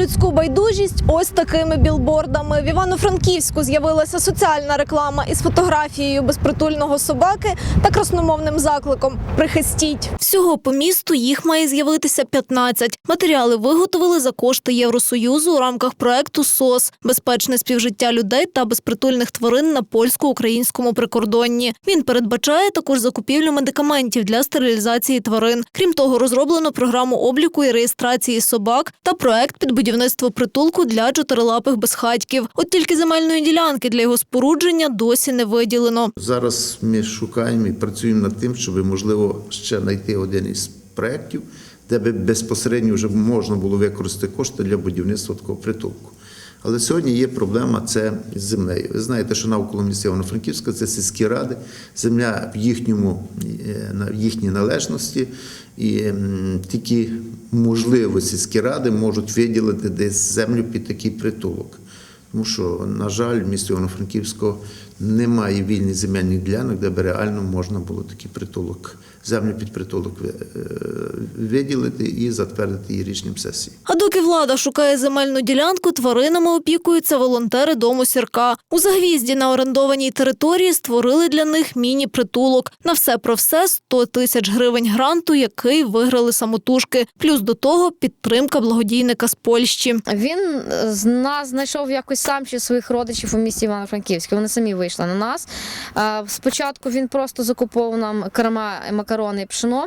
людську байдужість ось такими білбордами. В Івано-Франківську з'явилася соціальна реклама із фотографією безпритульного собаки та красномовним закликом Прихистіть. Всього по місту їх має з'явитися 15. Матеріали виготовили за кошти Євросоюзу у рамках проекту СОС безпечне співжиття людей та безпритульних тварин на польсько-українському прикордонні. Він передбачає також закупівлю медикаментів для стерилізації тварин. Крім того, розроблено програму обліку і реєстрації собак та проект під будівництво притулку для чотирилапих безхатьків. От тільки земельної ділянки для його спорудження досі не виділено. Зараз ми шукаємо і працюємо над тим, щоб можливо ще знайти один із проєктів, де би безпосередньо вже можна було використати кошти для будівництва такого притулку. Але сьогодні є проблема це з землею. Ви знаєте, що навколо міста Івано-Франківська це сільські ради, земля в їхньому е, в їхній належності, і тільки можливо сільські ради можуть виділити десь землю під такий притулок. Тому що, на жаль, в місті Івано-Франківського немає вільних земельних ділянок, де би реально можна було такий притулок, землю під притулок е, виділити і затвердити її рішенням сесії. А доки влада шукає земельну ділянку, тваринами опікуються волонтери дому сірка. У загвізді на орендованій території створили для них міні-притулок. На все про все 100 тисяч гривень гранту, який виграли самотужки. Плюс до того підтримка благодійника з Польщі. Він е, з нас знайшов якось сам чи своїх родичів у місті Івано-Франківське. Вони самі вийшли на нас. Спочатку він просто закуповував нам корма, макарони і пшено.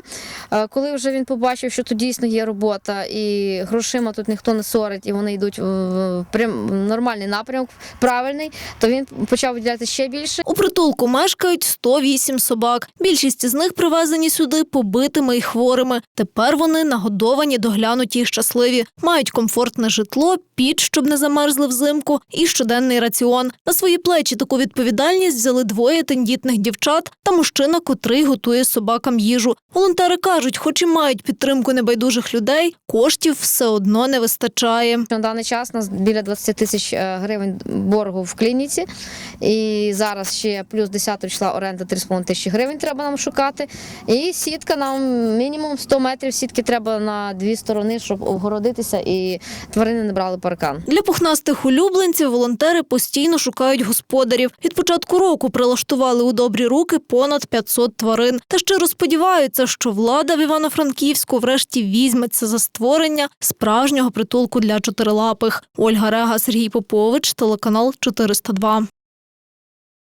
Коли вже він побачив, що тут дійсно є робота і грошима тут ніхто не сорить, і вони йдуть в- прям нормальний напрямок, правильний, то він почав виділяти ще більше. У притулку мешкають 108 собак. Більшість з них привезені сюди побитими і хворими. Тепер вони нагодовані, доглянуті і щасливі. Мають комфортне житло, піч, щоб не замерзли взимку, і щоденний раціон. На свої плечі таку відповідальність взяли двоє тендітних дівчат та мужчина, котрий готує собакам їжу. Волонтери кажуть, хоч і мають підтримку небайдужих людей, коштів все одно не вистачає. На даний час у нас біля 20 тисяч е, гривень боргу в клініці. І зараз ще плюс 10 числа оренда 3,5 тисячі гривень треба нам шукати. І сітка нам мінімум 100 метрів сітки треба на дві сторони, щоб обгородитися і тварини не брали паркан. Для пухнастих улюбленців волонтери постійно шукають господарів. Від початку року прилаштували у добрі руки понад 500 тварин. Та ще розподіваються, що влада в Івано-Франківську врешті візьметься за створення справжнього притулку для чотирилапих. Ольга Рега, Сергій Попович, телеканал 402.